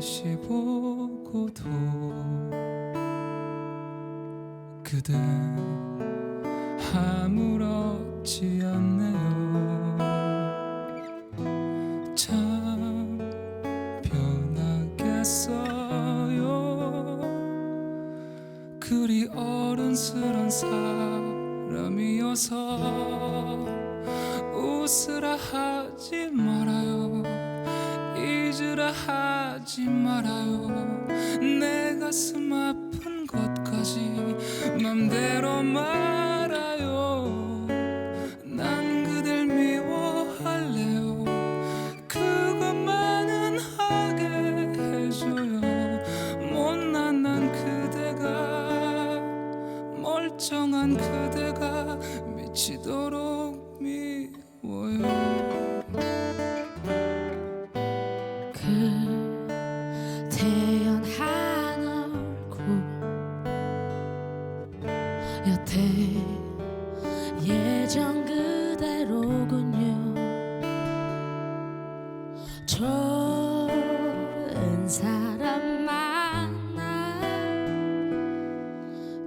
다시 보고도 그댄 아무렇지 않네요. 참 변하겠어요. 그리 어른스런 사람이어서 웃으라 하지 말아요 잊으라 하지 말아요. 내 가슴 아픈 것까지 맘대로 말아요. 난 그댈 미워할래요. 그것만은 하게 해줘요. 못난 난 그대가 멀쩡한 그대가 미치도록 미워요 여태 예전 그대로군요. 좋은 사람 만나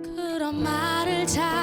그런 말을 자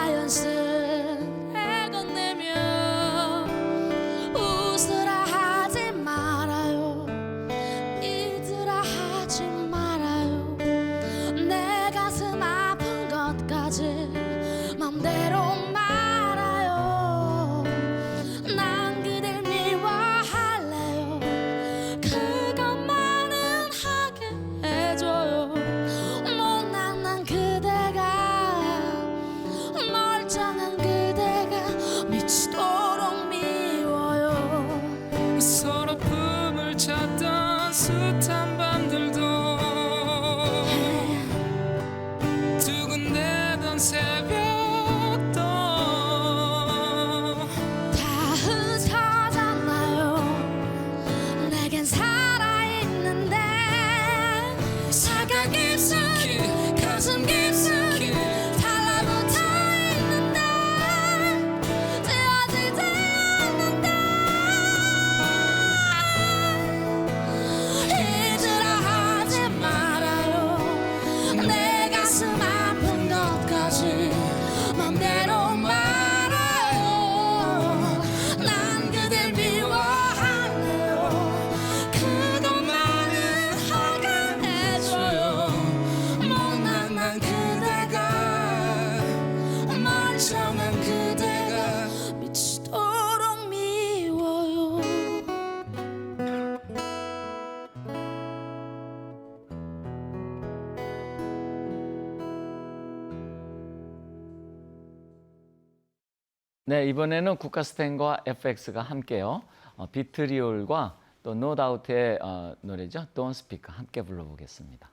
사 네, 이번에는 국가스텐과 FX가 함께요. 어, 비트리올과 또 노다우트의 어, 노래죠. Don't Speak 함께 불러보겠습니다.